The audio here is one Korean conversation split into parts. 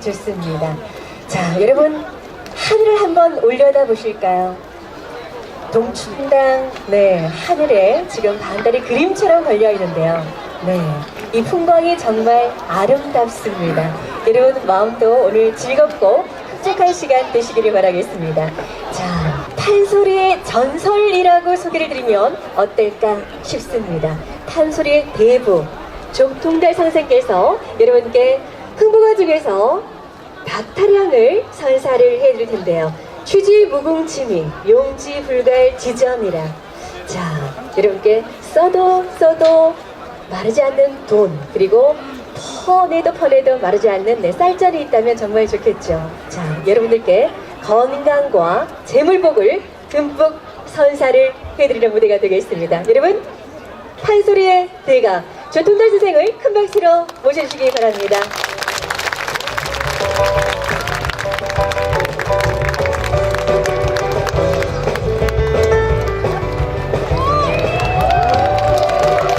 좋습니다. 자, 여러분 하늘을 한번 올려다 보실까요? 동춘당 네 하늘에 지금 반달이 그림처럼 걸려 있는데요. 네, 이 풍광이 정말 아름답습니다. 여러분 마음도 오늘 즐겁고 흡족한 시간 되시기를 바라겠습니다. 자, 판소리의 전설이라고 소개를 드리면 어떨까 싶습니다. 판소리의 대부 종통달 선생께서 여러분께 흥부가 중에서 박타령을 선사를 해드릴 텐데요. 취지 무궁치미 용지 불갈 지점이라. 자, 여러분께 써도 써도 마르지 않는 돈 그리고 퍼내도 퍼내도 마르지 않는 내 쌀전이 있다면 정말 좋겠죠. 자, 여러분들께 건강과 재물복을 듬뿍 선사를 해드리는 무대가 되겠습니다. 여러분, 판소리의 대가 조통달 선생을 큰 박수로 모셔주시기 바랍니다.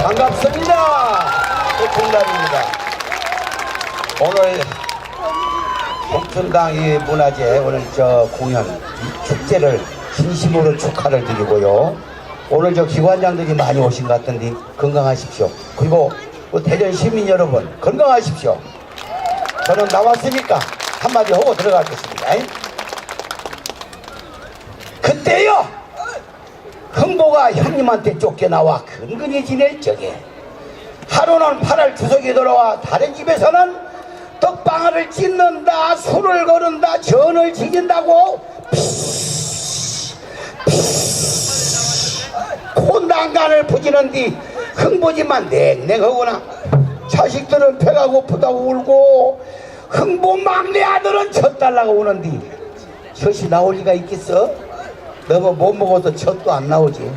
반갑습니다. 조통달입니다. 오늘 봉천당 이 문화재 오늘 저 공연 이 축제를 진심으로 축하를 드리고요. 오늘 저 기관장들이 많이 오신 것 같은데 건강하십시오. 그리고 대전 시민 여러분 건강하십시오. 저는 나왔으니까 한마디 하고 들어가겠습니다. 그때요 흥보가 형님한테 쫓겨나와 근근히 지낼 적에 하루는 팔을 투석이 돌아와 다른 집에서는 떡방아를 찢는다 술을 거른다 전을 지진다고 콘당간을 부지는 뒤 흥보지만 냉랭하구나 자식들은 배가 고프다고 울고 흥보 막내 아들은 젖달라고 우는디. 젖이 나올 리가 있겠어? 너무 못 먹어서 젖도 안 나오지.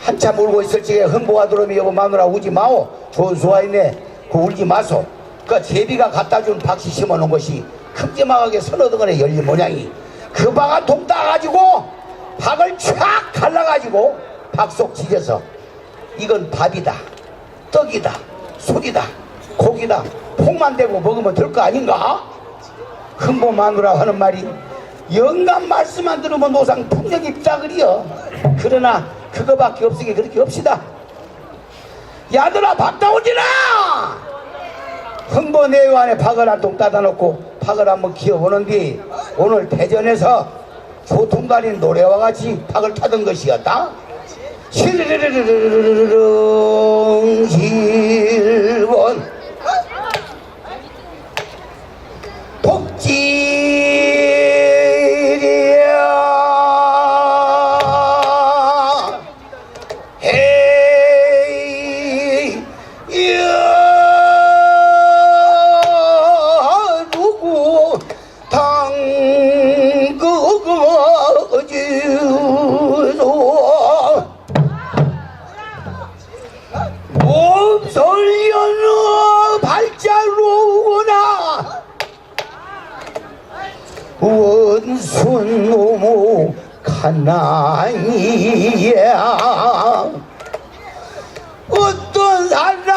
한참 울고 있을 적에 흥보가 들어오면 여보 마누라 우지 마오. 좋은 수가 있네. 그 울지 마소. 그 제비가 갖다 준 박씨 심어놓은 것이 큼지막하게 서너덩어리 열린 모양이. 그 박아 동 따가지고 박을 촥 갈라가지고 박속 찢어서 이건 밥이다 떡이다 술이다 고기다. 폭만 대고 먹으면 될 거 아닌가? 흥보 마누라 하는 말이 영감 말씀만 들으면 노상 풍력 입자 그리여. 그러나 그거밖에 없으니 그렇게 합시다. 야들아 밥 나오지라 흥보 내외 안에 박을 한 통 따다 놓고 박을 한번 키워보는데 오늘 대전에서 조통달인 노래와 같이 박을 타던 것이었다. 시르르르르르르릉 길원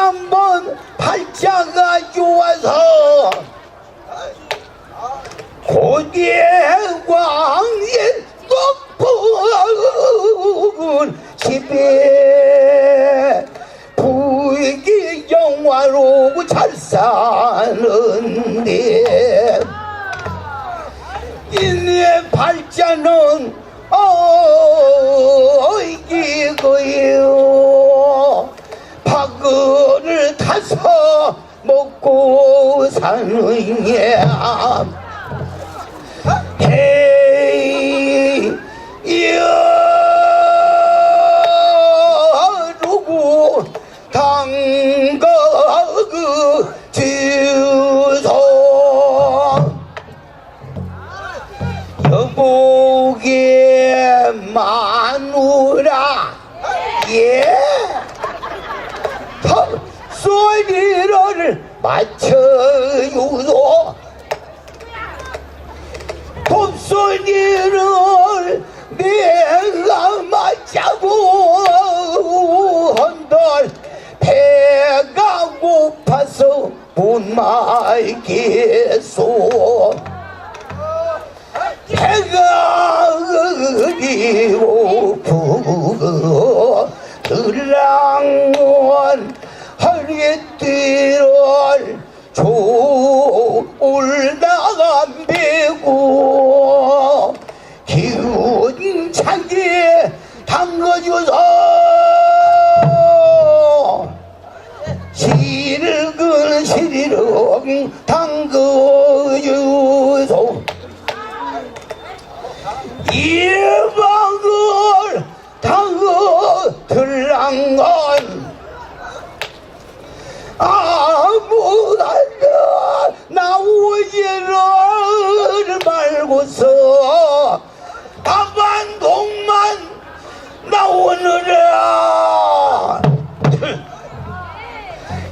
사람은 발자가 좋아서 광에 높은 집에 부익이 영화로고 잘 사는데 인의 발자는 어이기고요 타서 먹고 헤 맞춰주소. 톱소리를 내가 맞자고 한들 배가 고파서 못 말겠소. 배가 고프고 들랑원 헐get들을 졸다간 배고 기운 차게 담궈줘서 시르근 시리렁 담궈줘서 일방을 당거 들랑건 아무나도 나오지를 말고서 다반동만 나오느라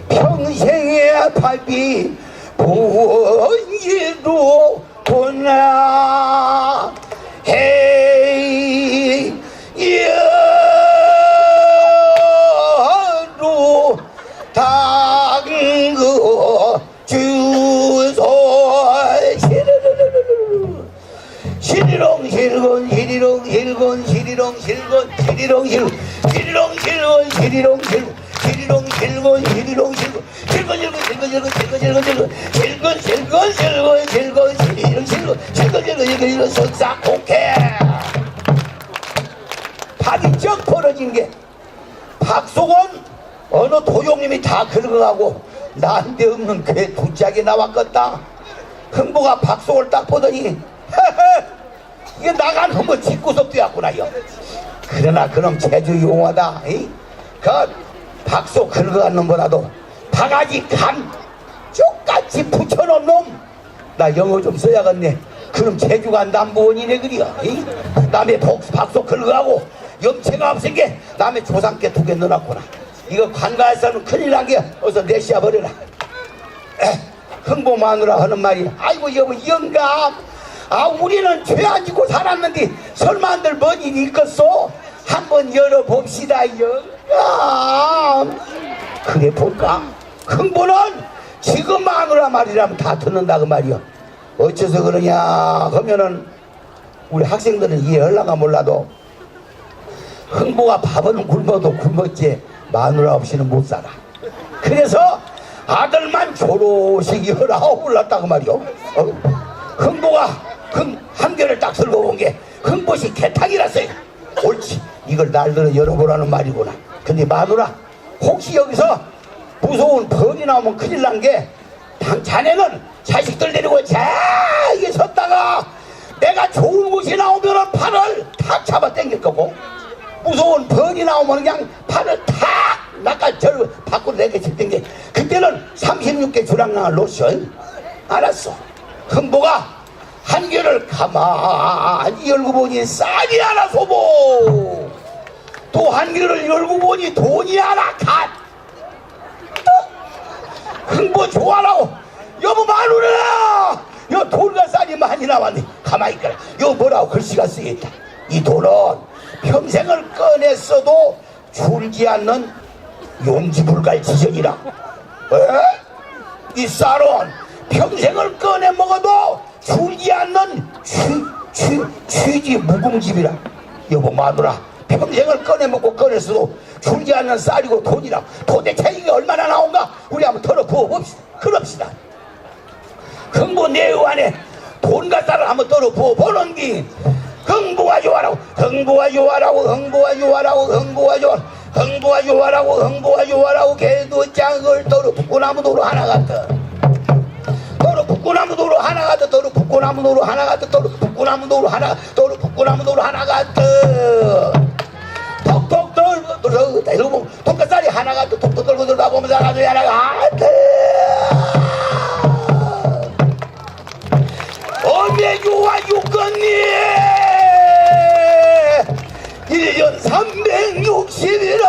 평생의 밥이 본지도 보나 시리롱 실건 시리롱 실건 시리롱 실건 시리롱 실 시리롱 실건 시리롱 실 시리롱 실건 시리롱 실건 실건 실건 실건 실건 실건 실건 실건 실건 실건 실건 실건 시리롱 실건 실건 실건 실건 실건 석사 오케이 밥이 쩍 벌어진 게 박소건 어느 도용님이 다 긁어가고 나한테 없는 괴 두 짝이 나왔겠다 흥보가 박소를 딱 보더니 이게 나간 흥보 뒷구석 뛰었구나요 그러나 그놈 제주 용하다 이? 그 박소 긁어간 놈보다도 바가지 간 쪽같이 붙여놓은 놈 나 영어 좀 써야겠네. 그럼 제주가 남부원이네 그리야 이? 남의 복, 박소 긁어가고 염체가 없은 게 남의 조상께 두 개 넣어놨구나. 이거 관가에서는 큰일 나게 어서 내시아 버려라. 에, 흥보 마누라 하는 말이 아이고 여보 영감 아 우리는 죄 안 짓고 살았는데 설마 안들 뭔 일이 있겠소? 한번 열어봅시다 영감 그래 볼까? 흥보는 지금 마누라 말이라면 다 듣는다 그 말이여 어째서 그러냐 하면은 우리 학생들은 이해할랑가 몰라도 흥보가 밥은 굶어도 굶었지 마누라 없이는 못 살아. 그래서 아들만 조로씩 열아 올랐다고 말이요. 어? 흥보가 흥 한결을 딱 쓸어본 게 흥보시 개탕이라서요. 옳지. 이걸 날들어 열어보라는 말이구나. 근데 마누라 혹시 여기서 무서운 벌이 나오면 큰일 난 게 자네는 자식들 데리고 저기 섰다가 내가 좋은 곳이 나오면 팔을 탁 잡아 당길 거고 무서운 벌이 나오면 그냥 팔을 탁 나까 절 밖으로 내게칠 땡게 그때는 36개 주량량을 놓으셔 알았어. 흥보가 한 개를 가만히 열고 보니 쌀이 하나 소보 또한 개를 열고 보니 돈이 하나 갓. 흥보 좋아라고. 여보 마누라! 여 돈과 쌀이 많이 나왔네. 가만히 있거라. 여 뭐라고 글씨가 쓰여있다. 이 돈은 평생을 꺼냈어도 줄지 않는 용지불갈 지전이라. 에? 이 쌀은 평생을 꺼내 먹어도 줄지 않는 취, 취, 취지 무궁집이라. 여보 마누라 평생을 꺼내 먹고 꺼냈어도 줄지 않는 쌀이고 돈이라. 도대체 이게 얼마나 나온가? 우리 한번 털어 부어봅시다. 그럽시다. 흥부 내의 안에 돈과 쌀을 한번 떨어 부어 보는 게 흥부가 좋아라고 흥부가 좋아라고 흥부가 좋아라고 흥부가 좋아 흥부가 좋아라고 흥부가 좋아라고 개도 짱을 떨어 붓고 나무 도로 하나 같아 도로 붓고나무 도로 하나 같아 도로 붓고나무 도로 하나 같아 도로 붓고나무 도로 하나 도로 붓고나무 도로 하나 같아 톡톡 떨고 떨고 이러고 돈가살이 하나 같아 톡톡 떨고 들어가 보면서 하나 둘 하나 같아 어메주와 육건니? 1년 361을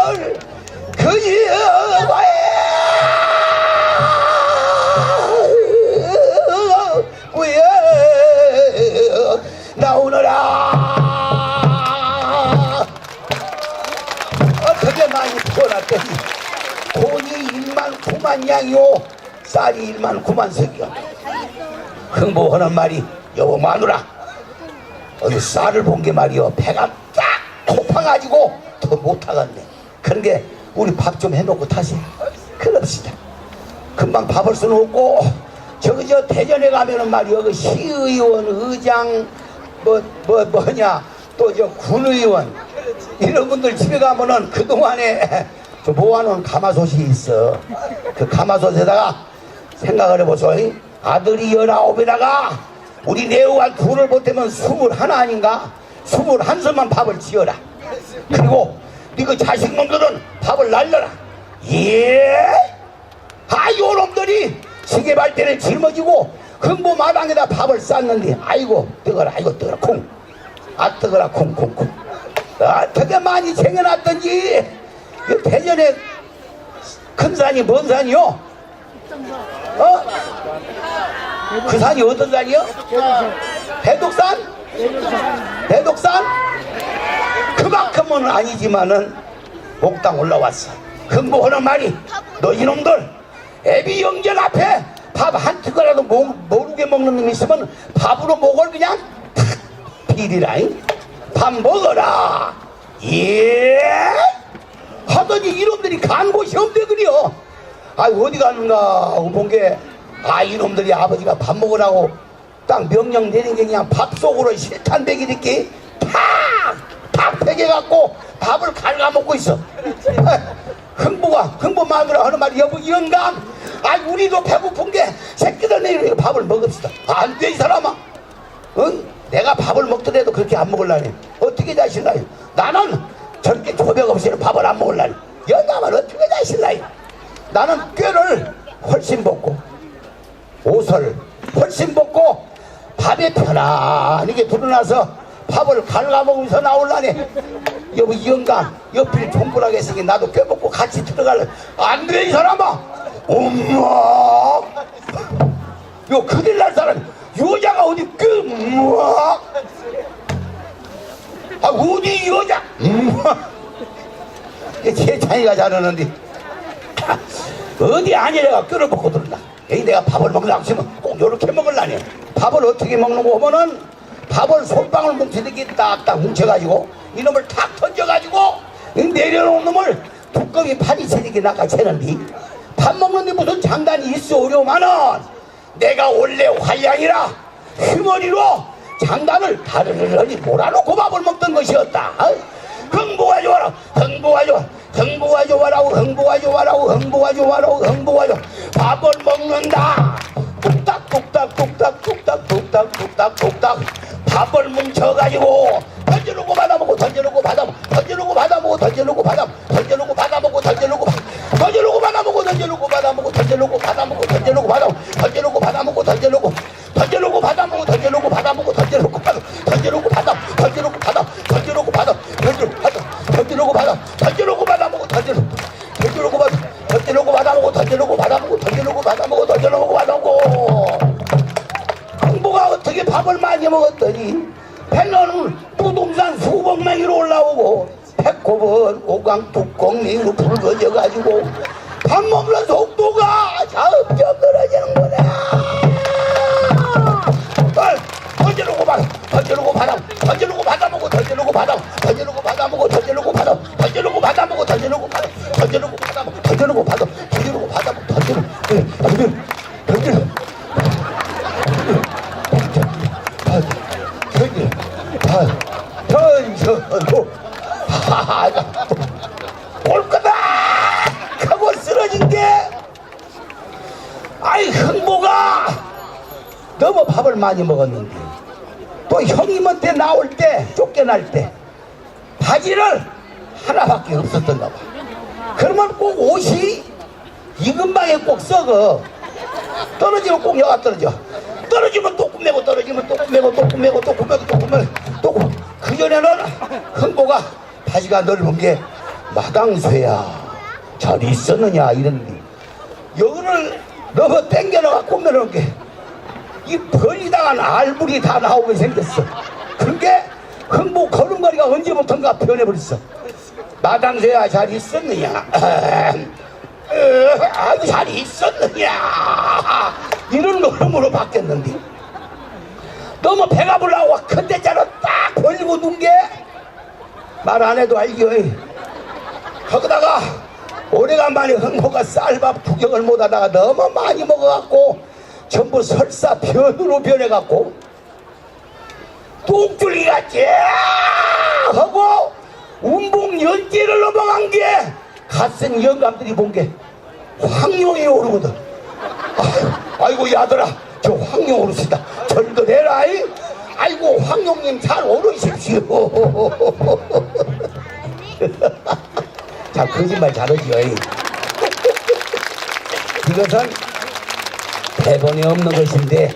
풀어놨더니 돈이 1만 9만 양이요. 쌀이 일만 구만 석이요. 흥보하는 말이 여보 마누라. 어디 쌀을 본 게 말이요. 배가 딱 고파가지고 더 못하겠네. 그런 게 우리 밥 좀 해놓고 타세요 그럽시다. 금방 밥을 수는 없고 저기 저 대전에 가면은 말이요. 그 시의원 의장 뭐 뭐 뭐냐. 또 저 군의원. 이런 분들 집에 가면은 그동안에 저 모아놓은 가마솥이 있어. 그 가마솥에다가 생각을 해보소. 아들이 열아홉에다가 우리 내후가 둘을 보태면 스물 하나 아닌가? 스물 한 손만 밥을 지어라. 그리고 네그 자식놈들은 밥을 날려라. 예? 아, 요놈들이 시계발대를 짊어지고 흥보 마당에다 밥을 쌌는데, 아이고, 뜨거라, 아이고, 뜨거라, 콩. 아, 뜨거라, 콩, 콩, 콩. 어떻게 많이 쟁여놨던지, 이 대전에 큰 산이 뭔 산이요? 어? 그 산이 어떤 산이요? 해독산? 해독산? 그만큼은 아니지만은 목당 올라왔어. 흥보하는 말이 너 이놈들 애비 영절 앞에 밥 한 숟가락도 모, 모르게 먹는 놈 있으면 밥으로 목을 그냥 탁 비리라잉. 밥 먹어라. 예? 하더니 이놈들이 간 곳이 없대 그려. 아 어디 가는가? 하고 본 게 아 이놈들이 아버지가 밥 먹으라고 딱 명령 내린 게 그냥 밥 속으로 실탄 배기 듣기 팍팍 베개갖고 밥을 갉아먹고 있어. 아, 흥부가 흥부 마누라 하는 말이 여보 영감! 아 우리도 배고픈 게 새끼들 내일 밥을 먹읍시다. 안 돼 이 사람아. 응? 내가 밥을 먹더라도 그렇게 안 먹을라니. 어떻게 자실라니 나는 저렇게 조백 없이는 밥을 안 먹을라니 영감은 어떻게 자실라니 나는 꾀를 훨씬 먹고 옷을 훨씬 벗고 밥에 편안하게 들어나서 밥을 갉아먹으면서 나올라니 여보 이 영감 옆을 종불하게 생기 나도 껴먹고 같이 들어갈래 안 돼 이 사람아! 엄마! 요 큰일 날 사람 여자가 어디 껴 엄마 아 어디 여자 제 자기가 잘하는데 어디 아니래가 끓여먹고 들었다. 여기 내가 밥을 먹으려고 하면 꼭 요렇게 먹을라니. 밥을 어떻게 먹는고 하면은 밥을 손방울 뭉치듯이 딱딱 뭉쳐가지고 이놈을 탁 던져가지고 이 내려놓은 놈을 두꺼비 판이 세게 낚아채는디 밥 먹는데 무슨 장단이 있어 오려마는 내가 원래 활량이라 휘머리로 장단을 다르르르 몰아놓고 밥을 먹던 것이었다. 어? 흥보가 좋아라. 흥보가 좋아. 흥보가 좋아라고 흥보가 좋아라고 흥보가 좋아라고 흥보가 좋아. 밥을 먹는다. 뚝딱 뚝딱 뚝딱 뚝딱 뚝딱 뚝딱 뚝딱. 밥을 뭉쳐가지고 던져놓고 받아먹고 던져놓고 받아먹고 던져놓고 받아먹고 던져놓고 받아먹고 밥을 많이 먹었더니 배너는 부동산 수백 명이로 올라오고 배꼽은 오강 뚜껑 위로 붉어져 가지고 밥 먹는 속도가 점점 늘어지는 거야 던져놓고 받아 던져놓고 받아 던져놓고 받아먹고 던져놓고 받아 밥을 많이 먹었는데 또 형님한테 나올 때 쫓겨날 때 바지를 하나밖에 없었던가 봐. 그러면 꼭 옷이 이근방에 꼭 썩어. 떨어지면 꼭 여가 떨어져. 떨어지면 또 꾸매고 떨어지면 또 꾸매고 또 꾸매고 또 꾸매고 또 꾸매고. 또 그전에는 흥보가 바지가 넓은 게 마당쇠야. 잘 있었느냐 이랬는데 여기를 너무 땡겨나가 꾸며놓은 게 이 벌리당한 알불이 다 나오게 생겼어. 그게 흥보 걸음걸이가 언제부턴가 변해버렸어. 마당새야 잘 있었느냐? 어, 아주 잘 있었느냐 이런 걸음으로 바뀌었는데 너무 배가 불라고 큰대자로 딱 벌리고 눈 게 말 안 해도 알겨 거기다가 오래간만에 흥모가 쌀밥 구경을 못하다가 너무 많이 먹어갖고 전부 설사 변으로 변해갖고 똥줄기가 쫙 하고 운봉 연지를 넘어간 게 갓생 영감들이 본 게 황룡이 오르거든 아, 아이고 야들아 저 황룡 오르시다 절거해라 이. 아이고 황룡님 잘 오르십시오 자 거짓말 잘하지요 이. 이것은 대본이 없는 것인데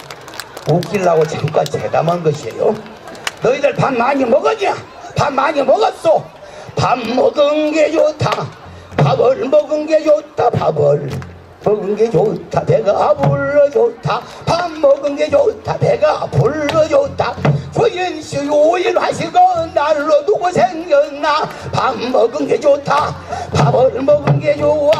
웃기려고 잠깐 재담한 것이에요. 너희들 밥 많이 먹었냐? 밥 많이 먹었어. 밥 먹은 게 좋다. 밥을 먹은 게 좋다. 밥을 먹은 게 좋다. 배가 불러 좋다. 밥 먹은 게 좋다. 배가 불러 좋다. 조연씨 요일 하시고 날로 두고 생겼나 밥 먹은 게 좋다 밥을 먹은 게 좋아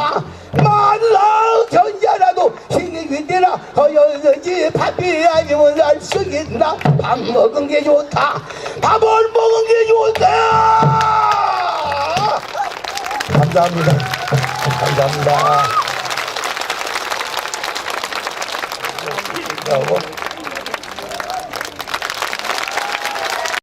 만라 견자라도 힘이 윈대나 허여지 밥이 아니면 살수 있나? 밥 먹은 게 좋다. 밥을 먹은 게 좋다! 감사합니다. 감사합니다.